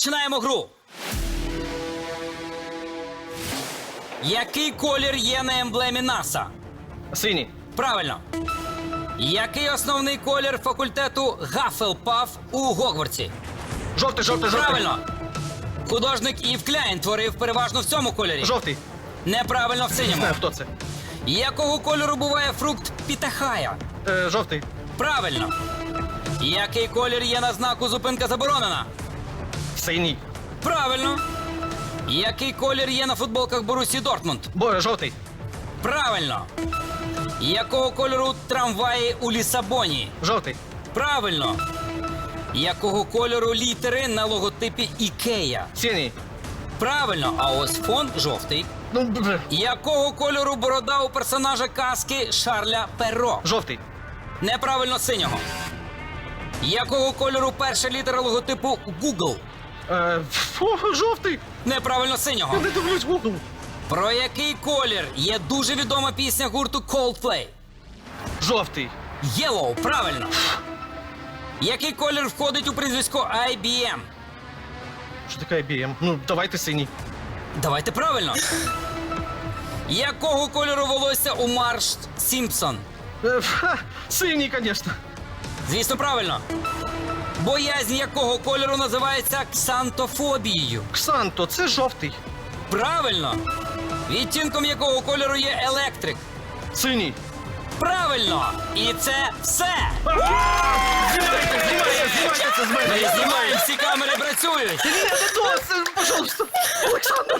Починаємо гру. Який колір є на емблемі НАСА? Синій. Правильно. Який основний колір факультету Гафелпаф у Гогвартсі? Жовтий, жовтий, жовтий. Правильно. Художник Ів Кляйн творив переважно в цьому кольорі. Жовтий. Неправильно в Не синьому. знаю, хто це. Якого кольору буває фрукт пітахая? Е, жовтий. Правильно. Який колір є на знаку зупинка заборонена? Синій. Правильно. Який колір є на футболках Борусі Дортмунд? Бо, жовтий. Правильно. Якого кольору трамваї у Лісабоні? Жовтий. Правильно. Якого кольору літери на логотипі Ікея? Синій. Правильно, а ось фон жовтий. Ну, б- Якого кольору борода у персонажа казки Шарля Перро? жовтий. Неправильно синього. Якого кольору перша літера логотипу Google? Е, фу, жовтий. Неправильно синього. Я не дивлюсь Google. Про який колір є дуже відома пісня гурту Coldplay? Жовтий. Yellow, правильно. Який колір входить у прізвисько IBM? Що таке IBM? Ну, давайте синій. Давайте правильно. Якого кольору волосся у Марш Сімпсон? Е, ха, синій, звісно. Звісно, правильно. Боязнь якого кольору називається ксантофобією? Ксанто, це жовтий. Правильно. Відтінком якого кольору є електрик? Синій. Правильно! І це все! Знімайте, знімайте, знімайте це з Ми знімаємо, всі камери працюють! Пожалуйста. Олександр.